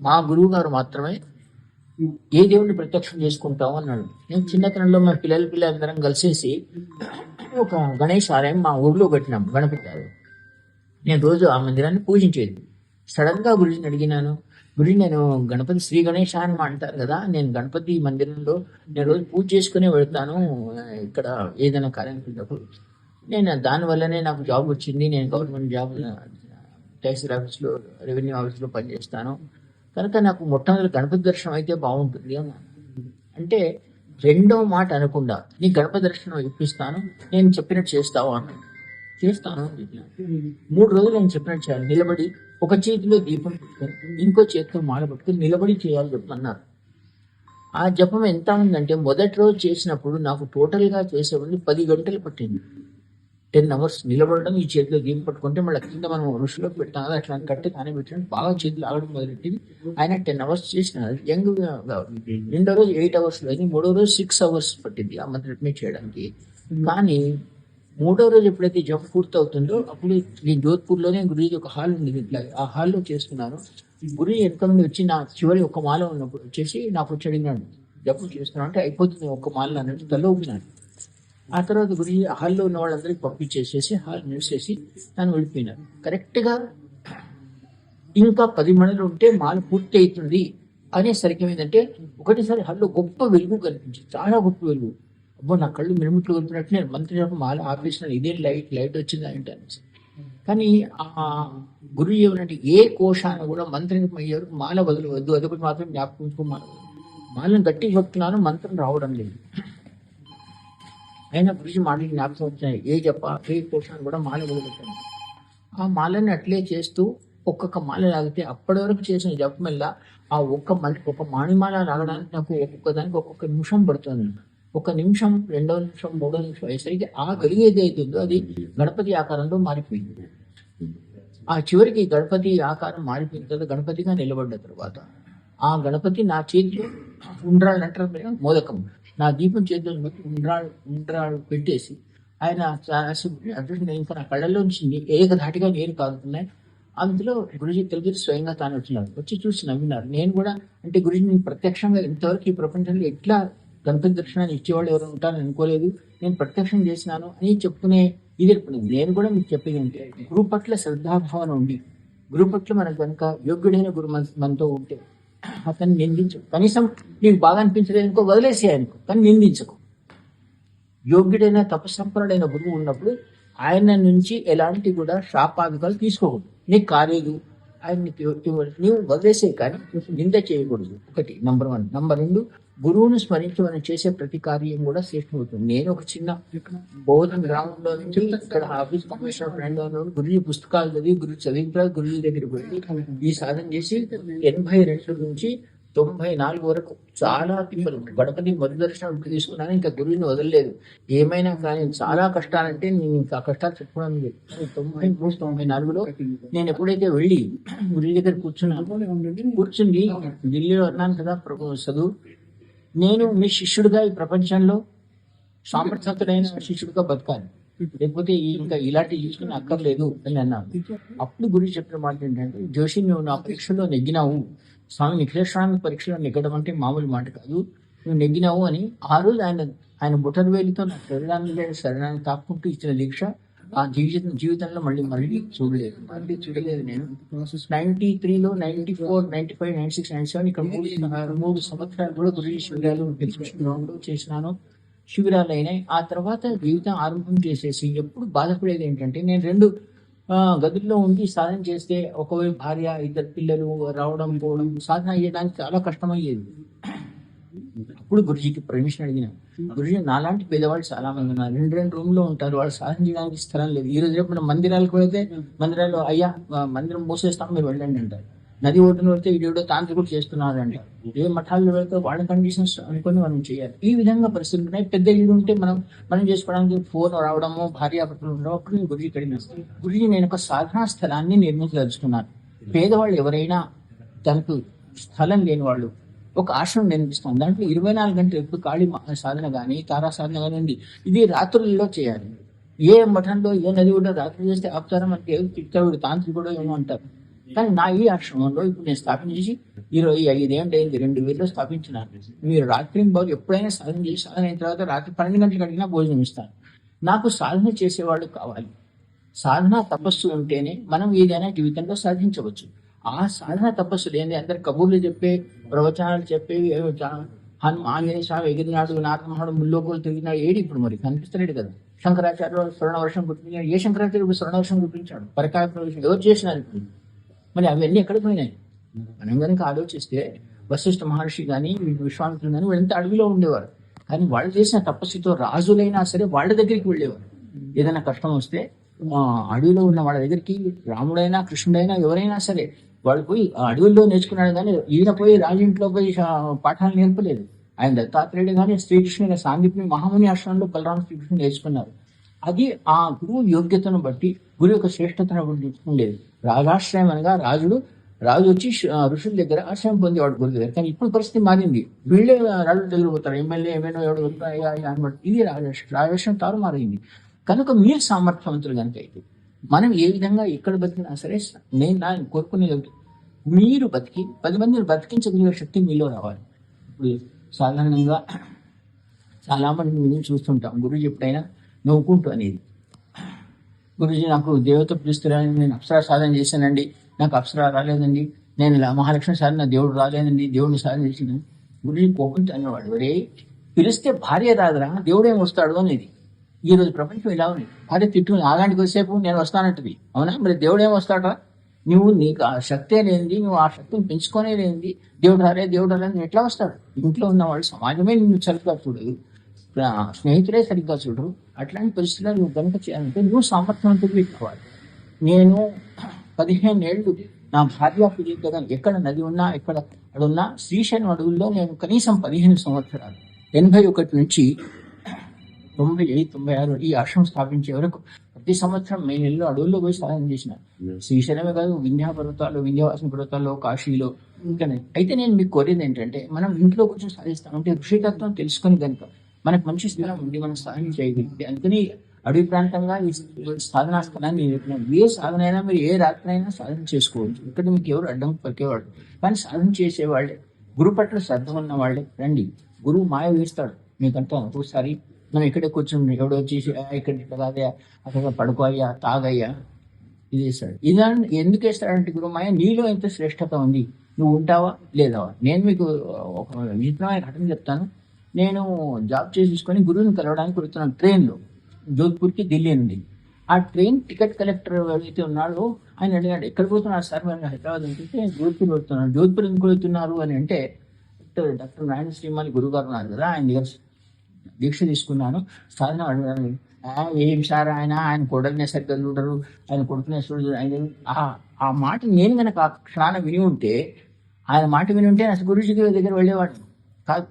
మా గురువు గారు మాత్రమే ఏ దేవుడిని ప్రత్యక్షం చేసుకుంటాం అన్నాడు. నేను చిన్నతనంలో మా పిల్లల పిల్లలందరం కలిసేసి ఒక గణేష్ ఆలయం మా ఊర్లో పెట్టినాం గణపతి ఆలయం. నేను రోజు ఆ మందిరాన్ని పూజించేది. సడన్గా గురుజీని అడిగినాను గురి నేను గణపతి శ్రీ గణేష అని అంటారు కదా నేను గణపతి మందిరంలో నేను రోజు పూజ చేసుకునే వెళ్తాను ఇక్కడ ఏదైనా కార్యక్రమం నేను దానివల్లనే నాకు జాబ్ వచ్చింది. నేను గవర్నమెంట్ జాబ్ తహసీల్ ఆఫీస్లో రెవెన్యూ ఆఫీస్లో పనిచేస్తాను. కనుక నాకు మొట్టమొదటి గణపతి దర్శనం అయితే బాగుంటుంది అన్నాను అంటే రెండో మాట అనకుండా నీ గణపతి దర్శనం ఇప్పిస్తాను నేను చెప్పినట్టు చేస్తావు అన్నాను చేస్తాను అని మూడు రోజులు నేను చెప్పినట్టు చేయాలి. నిలబడి ఒక చేతిలో దీపం పెట్టుకొని ఇంకో చేతితో మాల పట్టుకొని నిలబడి చేయాలి చెప్పమన్నారు. ఆ జపం ఎంత ఉందంటే మొదటి రోజు చేసినప్పుడు నాకు టోటల్గా చేసే ఉంది పది గంటలు పట్టింది. టెన్ అవర్స్ నిలబడడం ఈ చేతిలో గేమ్ పట్టుకుంటే మళ్ళీ కింద మనం ఋషిలోకి పెట్టాం. కదా అట్లా కట్టి కానీ పెట్టడం బాగా చేతులు ఆగడం మొదలెట్టింది. ఆయన టెన్ అవర్స్ చేసిన యంగ్ రెండో రోజు ఎయిట్ అవర్స్ అయింది మూడో రోజు సిక్స్ అవర్స్ పట్టింది ఆ మంత్రమే చేయడానికి. కానీ మూడో రోజు ఎప్పుడైతే జప్ పూర్తి అవుతుందో అప్పుడు ఈ జోధ్పూర్లోనే గురుజీ ఒక హాల్ ఉంది. ఇట్లా ఆ హాల్లో చేస్తున్నాను. గురి ఎంతమంది వచ్చి నా చివరి ఒక మాల ఉన్నప్పుడు వచ్చేసి నాకు వచ్చి అడిగినాడు. జపం చేస్తున్నాను అంటే అయిపోతుంది ఒక మాల అన్నట్టు తల ఊపినాడు ఆ తర్వాత గురి హాల్లో ఉన్న వాళ్ళందరికీ పంపించేసేసి హాల్ మూసేసి నన్ను వెళ్ళిపోయినారు కరెక్ట్గా ఇంకా పది మందిలో ఉంటే మాల పూర్తి అవుతుంది అనేసరికి ఏమైందంటే ఒకటేసారి హాల్లో గొప్ప వెలుగు కనిపించింది. చాలా గొప్ప వెలుగు. అబ్బో నా కళ్ళు మిరుమిట్లు కొడుతున్నట్టు నేను మంత్రి మాల ఆపేసిన ఇదే లైట్ లైట్ వచ్చింది అంటే అనేసి. కానీ ఆ గురువు ఏమనంటే ఏ కోశాన్ని కూడా మంత్రం అయ్యారు మాల వదలవద్దు. అదొకటి మాత్రం జ్ఞాపకం మాల. మాలను గట్టి చెప్తున్నాను మంత్రం రావడం లేదు. అయినా గురించి మాటలు జ్ఞాపకం వచ్చాయి. ఏ చెప్ప ఏ కోశాన్ని కూడా మాల వదిలిపెట్టాను ఆ మాలని అట్లే చేస్తూ ఒక్కొక్క మాల లాగితే అప్పటి వరకు చేసిన జపం వల్ల ఆ ఒక్క మళ్ళీ ఒక మాణిమాల రాగడానికి నాకు ఒక్కొక్క దానికి ఒక్కొక్క నిమిషం పడుతుంది. ఒక నిమిషం రెండో నిమిషం మూడో నిమిషం అయ్యేసరికి ఆ వెలుగు ఏదైతే ఉందో అది గణపతి ఆకారంలో మారిపోయింది. ఆ చివరికి గణపతి ఆకారం మారిపోయిన తర్వాత గణపతిగా నిలబడ్డ తర్వాత ఆ గణపతి నా చేతిలో ఉండ్రాళ్ళు మోదకం. నా దీపం చేతిలో ఉండ్రాడు ఉండ్రాళ్ళు పెట్టేసి ఆయన చాలా- ఇంకా నా కళ్ళలోంచి ఏకధాటిగా నీరు కాగుతున్నాయి అందులో గురుజీ తెలుగు స్వయంగా తాను వచ్చినాడు. వచ్చి చూసి నవ్వినారు నేను కూడా అంటే గురుజీ నేను ప్రత్యక్షంగా ఇంతవరకు ఈ ప్రపంచంలో ఎట్లా గణపతి దర్శనాన్ని ఇచ్చేవాళ్ళు ఎవరు ఉంటారని అనుకోలేదు. నేను ప్రత్యక్షం చేసినాను అని చెప్పుకునే ఇది ఏర్పడింది నేను కూడా మీకు చెప్పేది అంటే గురువు పట్ల శ్రద్ధాభావన ఉండి గురువు పట్ల మనకు కనుక యోగ్యుడైన గురు మన- మనతో ఉంటే అతన్ని నిందించు. కనీసం నీకు బాగా అనిపించలేదు అనుకో వదిలేసేయనుకో కానీ నిందించకు. యోగ్యుడైన తపసంపన్నుడైన గురువు ఉన్నప్పుడు ఆయన నుంచి ఎలాంటి కూడా శాపాదికాలు తీసుకోకూడదు. నీకు కాలేదు ఆయన నీకు నీవు వదిలేసే కానీ నింద చేయకూడదు. ఒకటి నంబర్ వన్. నంబర్ రెండు గురువును స్మరించి మనం చేసే ప్రతి కార్యం కూడా శ్రేష్టమవుతుంది నేను ఒక చిన్న బోధన గ్రామంలో నుంచి ఇక్కడ ఆఫీస్ కమిషనర్ ఫ్రెండ్ గురుజీ పుస్తకాలు చదివి గురు చదివిన తర్వాత గురుజీ దగ్గరికి వెళ్ళి ఈ సాధన చేసి ఎనభై రెండు నుంచి తొంభై నాలుగు వరకు చాలా తిప్పలు గణపతి మొదటి దర్శనం తీసుకున్నాను ఇంకా గురువుని వదలలేదు. ఏమైనా కానీ చాలా కష్టాలంటే నేను ఇంకా కష్టాలు చెప్పుకోవడం లేదు. తొంభై మూడు తొంభై నాలుగులో నేను ఎప్పుడైతే వెళ్ళి గురి దగ్గర కూర్చున్నాను కూర్చుండి ఢిల్లీలో అన్నాను కదా ప్రభు చదువు నేను మీ శిష్యుడిగా ఈ ప్రపంచంలో సామర్థ్యవంతుడైన శిష్యుడిగా బతకాలి. లేకపోతే ఇంకా ఇలాంటి చూసుకుని అక్కర్లేదు అని అన్నాను. అప్పుడు గురించి చెప్పిన మాట ఏంటంటే జోషి నువ్వు నా పరీక్షలో నెగ్గినావు. స్వామి నిఖిలేశ్వరామి పరీక్షలో నెగ్గడం అంటే మామూలు మాట కాదు. నువ్వు నెగ్గినావు అని ఆ రోజు ఆయన ఆయన బుటర్వేలితో నా శరీరాన్ని శరీరాన్ని తాక్కుంటూ ఇచ్చిన దీక్ష ఆ జీవితం జీవితంలో మళ్ళీ మళ్ళీ చూడలేదు. మళ్ళీ చూడలేదు నేను. నైన్టీ త్రీలో ninety four ninety five ninety six ninety seven ఇక్కడ మూడు మూడు సంవత్సరాలు కూడా గురి శిబిరాలు గ్రౌండ్ చేసినాను. శిబిరాలు అయినాయి ఆ తర్వాత జీవితం ఆరంభం చేసేసి ఎప్పుడు బాధపడేది ఏంటంటే నేను రెండు గదుల్లో ఉండి సాధన చేస్తే ఒకవైపు భార్య ఇద్దరు పిల్లలు రావడం పోవడం సాధన చేయడానికి చాలా కష్టమయ్యేది. అప్పుడు గురుజీకి పర్మిషన్ అడిగిన. గురుజీ నాలాంటి పేదవాళ్ళు చాలా మంది ఉన్నారు. రెండు రెండు రూమ్లో ఉంటారు. వాళ్ళు సాధన చేయడానికి స్థలం లేదు. ఈ రోజు రేపు మనం మందిరాలకు వెళ్తే మందిరాల్లో అయ్యా మందిరం మూసేస్తాం మీరు వెళ్ళండి అంటారు. నది ఒడ్డున వెళ్తే ఇదేడో తాంత్రికుడు చేస్తున్నారు అంటారు. ఏ మఠాల్లో వెళ్తే వాళ్ళ కండిషన్స్ అనుకొని మనం చేయాలి. ఈ విధంగా పరిస్థితులు ఉన్నాయి. పెద్ద ఇల్లు ఉంటే మనం మనం చేసుకోవడానికి ఫోన్ రావడము భార్యాభర్తలు ఉండడం అప్పుడు నేను గురుజీ కడిగిన గురుజీ నేను ఒక సాధనా స్థలాన్ని నిర్మించదలుచుకున్నాను. పేదవాళ్ళు ఎవరైనా తనకు స్థలం లేని వాళ్ళు ఒక ఆశ్రమం నిర్మిస్తాను దాంట్లో ఇరవై నాలుగు గంటలు ఎప్పుడు ఖాళీ మా- సాధన కానీ తారా సాధన కానీ ఉంది ఇది రాత్రుల్లో చేయాలి. ఏ మఠంలో ఏ నది కూడా రాత్రి చేస్తే ఆపుతారా? మనకి ఏదో తాంత్రికుడు ఏమో అంటారు. కానీ నా ఈ ఆశ్రమంలో ఇప్పుడు నేను స్థాపించేసి ఇరవై ఐదేళ్ళు అయింది. రెండు వేలలో స్థాపించినాను. మీరు రాత్రి బాగు ఎప్పుడైనా సాధన చేసి సాధన అయిన తర్వాత రాత్రి పన్నెండు గంటలకు అడిగినా భోజనం ఇస్తాను నాకు సాధన చేసేవాళ్ళు కావాలి. సాధన తపస్సు ఉంటేనే మనం ఏదైనా జీవితంలో సాధించవచ్చు. ఆ సాధన తపస్సు లేని అందరు కబుర్లు చెప్పే ప్రవచనాలు చెప్పేవి చా- హను ఆంజనేయ స్వామి ఎగిరినాడు నారదమహాడు ముల్లోకులు తిరిగినాడు ఏడి ఇప్పుడు మరి? కనిపిస్తలేడు కదా. శంకరాచార్యులు స్వర్ణవర్షం గుర్తించాడు ఏ శంకరాచార్యుడు స్వర్ణవర్షం గుర్తించాడు పరకాయ ప్రవేశం. ఎవరు చేసినారు ఇప్పుడు? మరి అవన్నీ ఎక్కడ పోయినాయి? మనం కనుక ఆలోచిస్తే వశిష్ఠ మహర్షి కానీ విశ్వామిత్రులు కానీ వీళ్ళంతా అడవిలో ఉండేవారు. కానీ వాళ్ళు చేసిన తపస్సుతో రాజులైనా సరే వాళ్ళ దగ్గరికి వెళ్ళేవారు. ఏదైనా కష్టం వస్తే అడవిలో ఉన్న వాళ్ళ దగ్గరికి రాముడైనా కృష్ణుడైనా ఎవరైనా సరే వాడు పోయి అడవుల్లో నేర్చుకున్నాడు కానీ ఈయన పోయి రాజుంట్లో పోయి పాఠాలు నేర్పలేదు. ఆయన దత్తాత్రేయుడు కానీ శ్రీకృష్ణుని సాందీపుని మహాముని ఆశ్రమంలో బలరామ శ్రీకృష్ణుడు నేర్చుకున్నారు. అది ఆ గురువు యోగ్యతను బట్టి గురువు యొక్క శ్రేష్టతను బట్టి ఉండేది. రాజాశ్రయం అనగా రాజుడు రాజు వచ్చి ఋషుల దగ్గర ఆశ్రయం పొందేవాడు గురువు దగ్గర. కానీ ఇప్పుడు పరిస్థితి మారింది. వీళ్ళే రాజుల దగ్గర పోతారు. ఎమ్మెల్యే ఏమైనా ఎవడు వెళ్తాయా అని ఇది రాజాశ్రయం. రాజాశ్రయం తారు మారింది కనుక మీరు సామర్థ్యవంతులు కనుక అయితే మనం ఏ విధంగా ఎక్కడ బతికినా సరే నేను నా కోరుకునేది మీరు బతికి పది మందిని బతికించగలిగే శక్తి మీలో రావాలి. ఇప్పుడు సాధారణంగా చాలా మంది మేము చూస్తుంటాం గురుజీ ఎప్పుడైనా నవ్వుకుంటూ అనేది. గురుజీ నాకు దేవత పిలుస్తున్నారని నేను అప్సరా సాధన చేశానండి. నాకు అప్సరా రాలేదండి. నేను ఇలా మహాలక్ష్మి సాధన దేవుడు రాలేదండి. దేవుడిని సాధన చేసిన గురుజీ కోపంతో అనేవాడు ఒరే పిలిస్తే భార్య రాదురా దేవుడేం వస్తాడు? అనేది. ఈ రోజు ప్రపంచం ఇలా ఉంది. భార్య తిట్టు ఆగానికి కొద్దిసేపు నేను వస్తానంటది. అవునా? మరి దేవుడు ఏం వస్తాడా నువ్వు నీకు ఆ శక్తే అనేది నువ్వు ఆ శక్తిని పెంచుకోనే లేనిది దేవుడు అరే దేవుడు అని ఎట్లా వస్తాడు? ఇంట్లో ఉన్న వాళ్ళు సమాజమే నువ్వు సరిగ్గా చూడదు ఆ, స్నేహితులే సరిగ్గా చూడరు అట్లాంటి పరిస్థితుల్లో నువ్వు కనుక చేయాలంటే నువ్వు సామర్థ్యవంతుడివి కావాలి. నేను పదిహేను ఏళ్ళు నా భార్య పిల్లలు ఎక్కడ నది ఉన్నా ఎక్కడ అడున్నా శ్రీశైలం అడవుల్లో నేను కనీసం పదిహేను సంవత్సరాలు ఎనభై ఒకటి నుంచి తొంభై ఐదు తొంభై ఆరు ఈ ఆశ్రమం స్థాపించే వరకు ప్రతి సంవత్సరం మే నెలలో అడవుల్లో పోయి సాధన చేసిన. శ్రీశైలమే కాదు వింధ్యా పర్వతాలు వింధ్యవాసన పర్వతాల్లో కాశీలో ఇంకా అయితే నేను మీకు కోరేది ఏంటంటే మనం ఇంట్లో కూర్చొని సాధిస్తామంటే ఋషితత్వం తెలుసుకొని కనుక మనకు మంచి స్థలం ఉండి మనం సాధన చేయగలిగితే అందుకని అడవి ప్రాంతంగా ఈ సాధనా స్థలాన్ని. ఏ సాధన అయినా మీరు ఏ రాత్రి అయినా సాధన చేసుకోవచ్చు. ఇక్కడ మీకు ఎవరు అడ్డం పలికేవాడు కానీ సాధన చేసేవాళ్ళే. గురు పట్ల శ్రద్ధ ఉన్న వాళ్ళే రండి. గురువు మాయ వేస్తాడు. మీకంతా ఒకసారి మనం ఇక్కడే కూర్చుని ఎవడో వచ్చేసి ఇక్కడ ఇట్లా కాదయ్యా అక్కడ పడుకోయ్యా తాగయ్యా ఇది వేస్తాడు ఇలా ఎందుకు వేస్తాడంటే గురువు మాయ నీలో ఎంత శ్రేష్టత ఉంది. నువ్వు ఉంటావా? లేదావా నేను మీకు ఒక విచిత్రమైన ఘటన చెప్తాను. నేను జాబ్ చేసేసుకొని గురువుని కలవడానికి వెళ్తున్నాను ట్రైన్లో జోధ్పూర్కి ఢిల్లీ నుండి. ఆ ట్రైన్ టికెట్ కలెక్టర్ ఎవరైతే ఉన్నాడో ఆయన అడిగాడు ఎక్కడ పోతున్నారు సార్? మేము హైదరాబాద్ అంటే జోధ్పూర్ వెళ్తున్నాను. జోధ్పూర్ ఎందుకు వెళ్తున్నారు? అని అంటే డాక్టర్ డాక్టర్ నారాయణ శ్రీమాలి గురువు గారు ఉన్నారు కదా ఆయన దగ్గర దీక్ష తీసుకున్నాను. సాధన ఏం సార్ ఆయన? ఆయన కొడలనే సరిగ్గా చూడరు. ఆయన కొడుకునే చూడరు. ఆయన ఆ- మాట నేను కనుక ఆ క్షణాన విని ఉంటే ఆయన మాట విని ఉంటే అసలు గురుజీకి దగ్గర వెళ్ళేవాడు కాదు.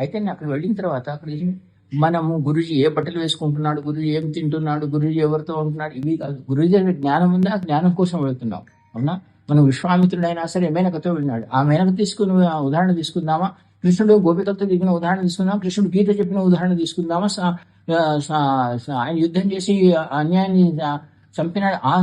అయితే నేను అక్కడ వెళ్ళిన తర్వాత అక్కడ మనము గురుజీ ఏ బట్టలు వేసుకుంటున్నాడు గురుజీ ఏం తింటున్నాడు గురుజీ ఎవరితో ఉంటున్నాడు ఇవి కాదు. గురుజీ దగ్గర జ్ఞానం ఉందా? ఆ జ్ఞానం కోసం వెళ్తున్నాం. అవునా? మనం విశ్వామిత్రుడైనా సరే మేనకతో వెళ్ళినాడు. ఆ మేనక తీసుకుని ఉదాహరణ తీసుకుందామా? కృష్ణుడు గోపికలతో దిగిన ఉదాహరణ తీసుకుందాం. కృష్ణుడు గీత చెప్పిన ఉదాహరణ తీసుకుందామా? ఆయన యుద్ధం చేసి అన్యాయాన్ని ఆ, చంపినాడు ఆ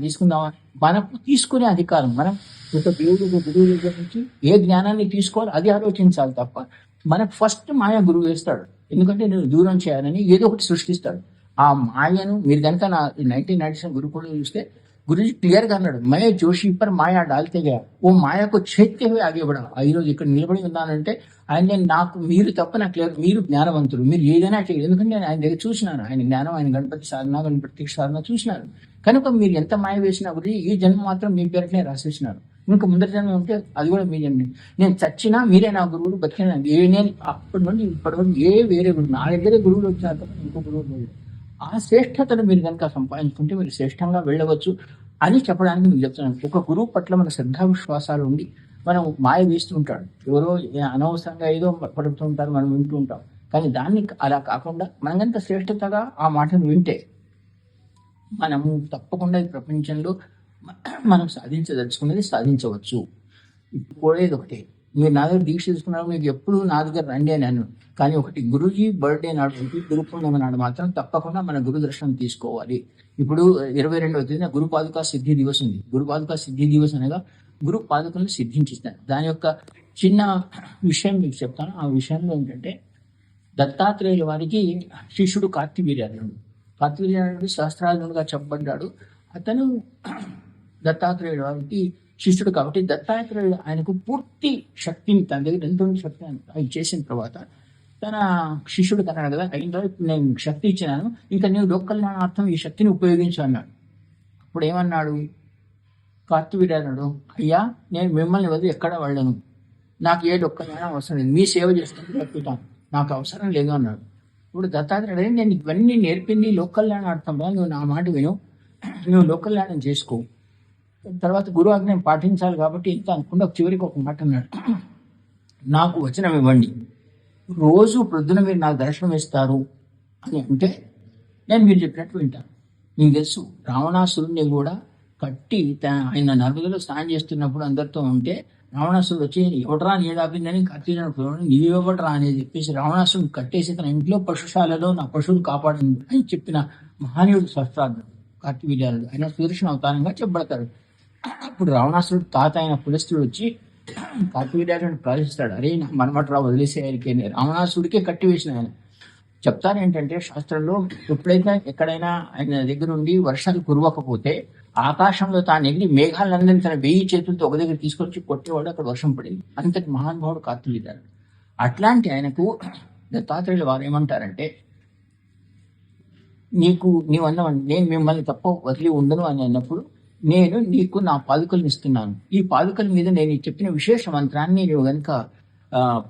తీసుకుందామా? మనకు తీసుకునే అధికారం మనం ఒక దేవుడు గురువు దగ్గర నుంచి ఏ జ్ఞానాన్ని తీసుకోవాలి అది ఆలోచించాలి తప్ప మనకు ఫస్ట్ మాయ గురువు వేస్తాడు. ఎందుకంటే నేను దూరం చేయాలని ఏదో ఒకటి సృష్టిస్తాడు. ఆ మాయను మీరు కనుక నా నైన్టీన్ నైన్టీ సెవెన్ చూస్తే గురుజీ క్లియర్గా అన్నాడు మయ జోషి పర్ మాయా డాల్తే గయా ఓ మాయకు చేత్తే హుए ఆగే బడా ఈ రోజు ఇక్కడ నిలబడి ఉన్నానంటే ఆయన నేను నాకు మీరు తప్ప నాకు క్లియర్ మీరు జ్ఞానవంతులు మీరు ఏదైనా చేయలేదు ఎందుకంటే నేను ఆయన దగ్గర చూసినాను ఆయన జ్ఞానం ఆయన గణపతి సాధన గణపతి సాధన చూసినాను కనుక మీరు ఎంత మాయ వేసినా కూడా ఈ జన్మ మాత్రం మీ పేరునే రాసేసినారు ఇంకా ముందర జన్మ ఉంటే అది కూడా మీ జన్మ నేను చచ్చినా మీరే నా గురువులు బతికినా ఏ నేను అప్పటి నుండి ఇప్పటి వరకు ఏ వేరే గురువు నా దగ్గరే గురువులు వచ్చిన తప్ప ఇంకో గురువులు లేదు ఆ శ్రేష్టతను మీరు కనుక సంపాదించుకుంటే మీరు శ్రేష్టంగా వెళ్ళవచ్చు అని చెప్పడానికి మీకు చెప్తున్నాను. ఒక గురువు పట్ల మన శ్రద్ధా విశ్వాసాలు ఉండి మనం మాయ వేస్తూ ఉంటాడు. ఎవరో అనవసరంగా ఏదో పడుతూ ఉంటారు మనం వింటూ ఉంటాం. కానీ దాన్ని అలా కాకుండా మనం కనుక శ్రేష్టతగా ఆ మాటను వింటే మనము తప్పకుండా ఈ ప్రపంచంలో మనం సాధించదలుచుకున్నది సాధించవచ్చు. ఇప్పుడు ఇది ఒకటే. మీరు నా దగ్గర దీక్ష తీసుకున్నారు మీకు ఎప్పుడు నా దగ్గర రండి అని అన్నాను కానీ ఒకటి గురుజీ బర్త్డే నాడు ఒకటి నాడు మాత్రం తప్పకుండా మన గురు దర్శనం తీసుకోవాలి. ఇప్పుడు ఇరవై రెండవ తేదీన గురు పాదుకా సిద్ధి దివస్ ఉంది. గురు పాదుకా సిద్ధి దివస్ అనగా గురు పాదుకలను సిద్ధించిస్తాను దాని యొక్క చిన్న విషయం మీకు చెప్తాను. ఆ విషయంలో ఏంటంటే దత్తాత్రేయుల వారికి శిష్యుడు కార్తివీర్యార్యుడు కార్తివీర్యార్యుడు సహస్రార్జునుడుగా చెప్పబడ్డాడు. అతను దత్తాత్రేయుల వారికి శిష్యుడు కాబట్టి దత్తాత్రేయుడు ఆయనకు పూర్తి శక్తిని తన దగ్గర ఎంతో శక్తి అది చేసిన తర్వాత తన శిష్యుడు తన కదా అయిన తర్వాత ఇప్పుడు నేను శక్తి ఇచ్చినాను. ఇంకా నేను లోక కళ్యాణార్థం ఈ శక్తిని ఉపయోగించు అన్నాడు. అప్పుడు ఏమన్నాడు? కార్తివీర్యార్జునుడు అయ్యా నేను మిమ్మల్ని వదిలి ఎక్కడ వెళ్ళను? నాకు ఏ లోకల్యాణం అవసరం లేదు. మీ సేవ చేసుకుంటూ బతుకుతాను నాకు అవసరం లేదు అన్నాడు. ఇప్పుడు దత్తాత్రేయుడు నేను ఇవన్నీ నేర్పింది లోకల్యాణార్థంగా నువ్వు నా మాట విను. నువ్వు లోకల్యాణం చేసుకో. తర్వాత గురు ఆజ్ఞను పాటించాలి కాబట్టి ఇంత అనుకుండా చివరికి ఒక మాట అన్నాడు. నాకు వచనం ఇవ్వండి. రోజు ప్రొద్దున మీరు నాకు దర్శనం ఇస్తారు అని అంటే నేను మీరు చెప్పినట్టు వింటాను మీకు తెలుసు రావణాసురుడిని కూడా కట్టి ఆయన నలుగుదలో స్నానం చేస్తున్నప్పుడు అందరితో ఉంటే రావణాసురుడు వచ్చి ఎవడరా నీడాపిందని కట్టినప్పుడు నీవెవడరా అని చెప్పేసి రావణాసురుడు కట్టేసి తన ఇంట్లో పశుశాలలో నా పశువులు కాపాడింది అని చెప్పిన మహానీయుడు శస్త్రార్థుడు కార్తీవీర్యాలు ఆయన సుదర్శన అవతారంగా చెప్పబడతాడు. అప్పుడు రావణాసురుడు తాత అయిన పులస్తుడు వచ్చి కార్తీవీర్యాలను ప్రవేశిస్తాడు అరే నా మనమట్రా వదిలేసేయాలికి రావణాసుడికే కట్టి వేసిన ఆయన. చెప్తారు ఏంటంటే శాస్త్రంలో ఎప్పుడైతే ఎక్కడైనా ఆయన దగ్గర ఉండి వర్షాలు కురవకపోతే ఆకాశంలో తాను ఎగిరి మేఘాలందరినీ తన వెయ్యి చేతులతో ఒక దగ్గర తీసుకొచ్చి కొట్టేవాడు అక్కడ వర్షం పడింది. అంతటి మహానుభావుడు కార్తీయుడారు అట్లాంటి ఆయనకు దత్తాత్రేయులు వారు ఏమంటారంటే నీకు నీవు నేను మిమ్మల్ని తప్ప వదిలి ఉండను అని అన్నప్పుడు నేను నీకు నా పాదుకలను ఇస్తున్నాను. ఈ పాదుకల మీద నేను చెప్పిన విశేష మంత్రాన్ని నువ్వు కనుక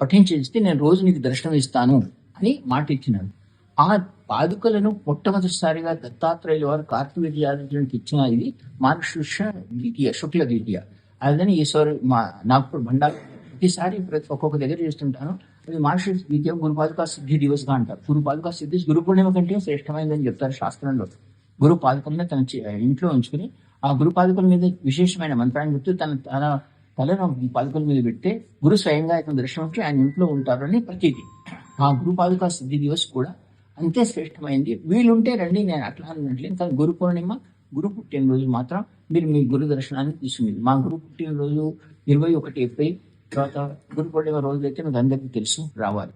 పఠించేస్తే నేను రోజు నీకు దర్శనం ఇస్తాను అని మాట ఇచ్చినాడు. ఆ పాదుకలను మొట్టమొదటిసారిగా దత్తాత్రేయుల వారు కార్తీవీర్యార్జునికి ఇచ్చిన ఇది మార్గశిర్ష ద్వితీయ శుక్ల ద్వితీయ. అదని ఈశ్వరు మా నాగపూర్ బండారు ప్రతిసారి ప్రతి ఒక్కొక్క దగ్గర చేస్తుంటాను. అది మార్గశిర్ష ద్వితీయ గురుపాదుకా సిద్ధి దివస్గా అంటారు. గురుపాదుకా సిద్ధి గురు పూర్ణిమ కంటే శ్రేష్టమైనదని చెప్తారు శాస్త్రంలో. గురు పాదుకలను తన ఇంట్లో ఉంచుకుని ఆ గురు పాదుకల మీద విశేషమైన మంత్రాన్ని చెప్తూ తన తన తలను ఈ పాదుకల మీద పెడితే గురు స్వయంగా ఇతను దర్శనంకి ఆయన ఇంట్లో ఉంటారని ప్రతీతి. ఆ గురు పాదుక సిద్ధి దివస్ కూడా అంతే శ్రేష్టమైంది. వీలుంటే రండి నేను అట్లా అన్నట్లేదు కానీ గురు పూర్ణిమ గురు పుట్టినరోజు మాత్రం మీరు మీ గురు దర్శనాన్ని తీసుకుంది మా గురు పుట్టినరోజు ఇరవై ఒకటి ఏప్రిల్ తర్వాత గురు పూర్ణిమ రోజు అయితే మీకు అందరికీ తెలుసు రావాలి.